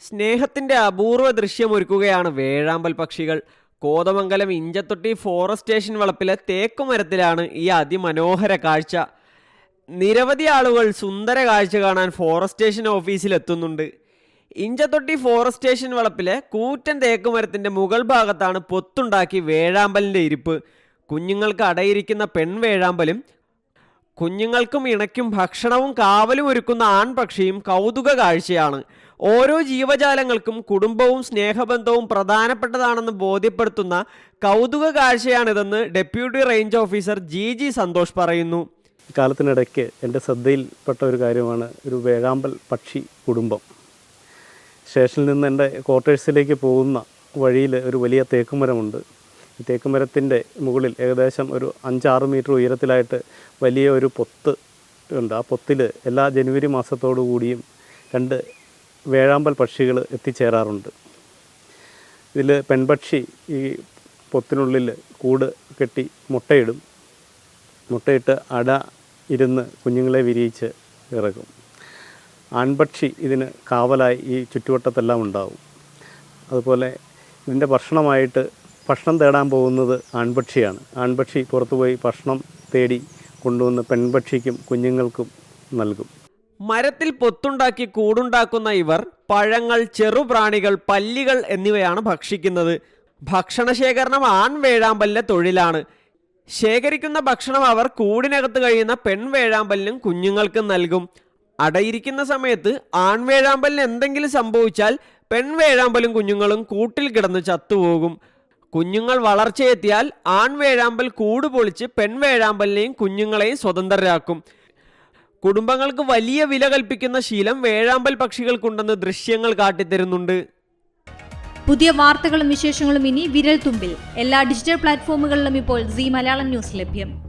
സ്നേഹത്തിന്റെ അപൂർവ ദൃശ്യമൊരുക്കുകയാണ് വേഴാമ്പൽ പക്ഷികൾ. കോതമംഗലം ഇഞ്ചത്തൊട്ടി ഫോറസ്റ്റ് സ്റ്റേഷൻ വളപ്പിലെ തേക്കുമരത്തിലാണ് ഈ അതിമനോഹര കാഴ്ച. നിരവധി ആളുകൾ സുന്ദര കാഴ്ച കാണാൻ ഫോറസ്റ്റ് സ്റ്റേഷൻ ഓഫീസിലെത്തുന്നുണ്ട് ഇഞ്ചത്തൊട്ടി ഫോറസ്റ്റ് സ്റ്റേഷൻ വളപ്പിലെ കൂറ്റൻ തേക്കുമരത്തിന്റെ മുകൾ ഭാഗത്താണ് പൊത്തുണ്ടാക്കി വേഴാമ്പലിന്റെ ഇരിപ്പ്. കുഞ്ഞുങ്ങൾക്ക് അടയിരിക്കുന്ന പെൺവേഴാമ്പലും കുഞ്ഞുങ്ങൾക്കും ഇണയ്ക്കും ഭക്ഷണവും കാവലും ഒരുക്കുന്ന ആൺപക്ഷിയും കൗതുക കാഴ്ചയാണ്. ഓരോ ജീവജാലങ്ങൾക്കും കുടുംബവും സ്നേഹബന്ധവും പ്രധാനപ്പെട്ടതാണെന്ന് ബോധ്യപ്പെടുത്തുന്ന കൗതുക കാഴ്ചയാണിതെന്ന് deputy range officer G G Santhosh പറയുന്നു. കാലത്തിനിടയ്ക്ക് എന്റെ ശ്രദ്ധയിൽപ്പെട്ട ഒരു കാര്യമാണ് ഒരു വേഴാമ്പൽ പക്ഷി കുടുംബം. സ്റ്റേഷനിൽ നിന്ന് എന്റെ ക്വാർട്ടേഴ്സിലേക്ക് പോകുന്ന വഴിയിൽ ഒരു വലിയ തേക്കുമരമുണ്ട്. ഈ തേക്കുമരത്തിന്റെ മുകളിൽ ഏകദേശം ഒരു അഞ്ചാറ് മീറ്റർ ഉയരത്തിലായിട്ട് വലിയ ഒരു പൊത്ത് ഉണ്ട്. ആ പൊത്തിൽ എല്ലാ ജനുവരി മാസത്തോടു കൂടിയും രണ്ട് വേഴാമ്പൽ പക്ഷികൾ എത്തിച്ചേരാറുണ്ട്. ഇതിൽ പെൺപക്ഷി ഈ പൊത്തിനുള്ളിൽ കൂട് കെട്ടി മുട്ടയിടും. മുട്ടയിട്ട് അട ഇരുന്ന് കുഞ്ഞുങ്ങളെ വിരിയിച്ച് ഇറക്കും. ആൺപക്ഷി ഇതിന് കാവലായി ഈ ചുറ്റുവട്ടത്തെല്ലാം ഉണ്ടാവും. അതുപോലെ ഇതിന്റെ ഭക്ഷണമായിട്ട് ഭക്ഷണം തേടാൻ പോകുന്നത് ആൺപക്ഷിയാണ്. ആൺപക്ഷി പുറത്തുപോയി ഭക്ഷണം തേടി കൊണ്ടുവന്ന് പെൺപക്ഷിക്കും കുഞ്ഞുങ്ങൾക്കും നൽകും. മരത്തിൽ പൊത്തുണ്ടാക്കി കൂടുണ്ടാക്കുന്ന ഇവർ പഴങ്ങൾ ചെറുപ്രാണികൾ പല്ലികൾ എന്നിവയാണ് ഭക്ഷിക്കുന്നത്. ഭക്ഷണശേഖരണം ആൺവേഴാമ്പലിലെ തൊഴിലാണ്. ശേഖരിക്കുന്ന ഭക്ഷണം അവർ കൂടിനകത്ത് കഴിയുന്ന പെൺവേഴാമ്പലിനും കുഞ്ഞുങ്ങൾക്കും നൽകും. അടയിരിക്കുന്ന സമയത്ത് ആൺവേഴാമ്പലിന് എന്തെങ്കിലും സംഭവിച്ചാൽ പെൺവേഴാമ്പലും കുഞ്ഞുങ്ങളും കൂട്ടിൽ കിടന്ന് ചത്തുപോകും. കുഞ്ഞുങ്ങൾ വളർച്ചയെത്തിയാൽ ആൺവേഴാമ്പൽ കൂട് പൊളിച്ച് പെൺവേഴാമ്പലിനെയും കുഞ്ഞുങ്ങളെയും സ്വതന്ത്രരാക്കും. കുടുംബങ്ങൾക്ക് വലിയ വില കൽപ്പിക്കുന്ന ശീലം വേഴാമ്പൽ പക്ഷികൾക്കുണ്ടെന്ന് ദൃശ്യങ്ങൾ കാട്ടിത്തരുന്നുണ്ട്. പുതിയ വാർത്തകളും വിശേഷങ്ങളും ഇനി വിരൽ തുമ്പിൽ എല്ലാ ഡിജിറ്റൽ പ്ലാറ്റ്ഫോമുകളിലും ഇപ്പോൾ സി മലയാളം ന്യൂസ് ലഭ്യം.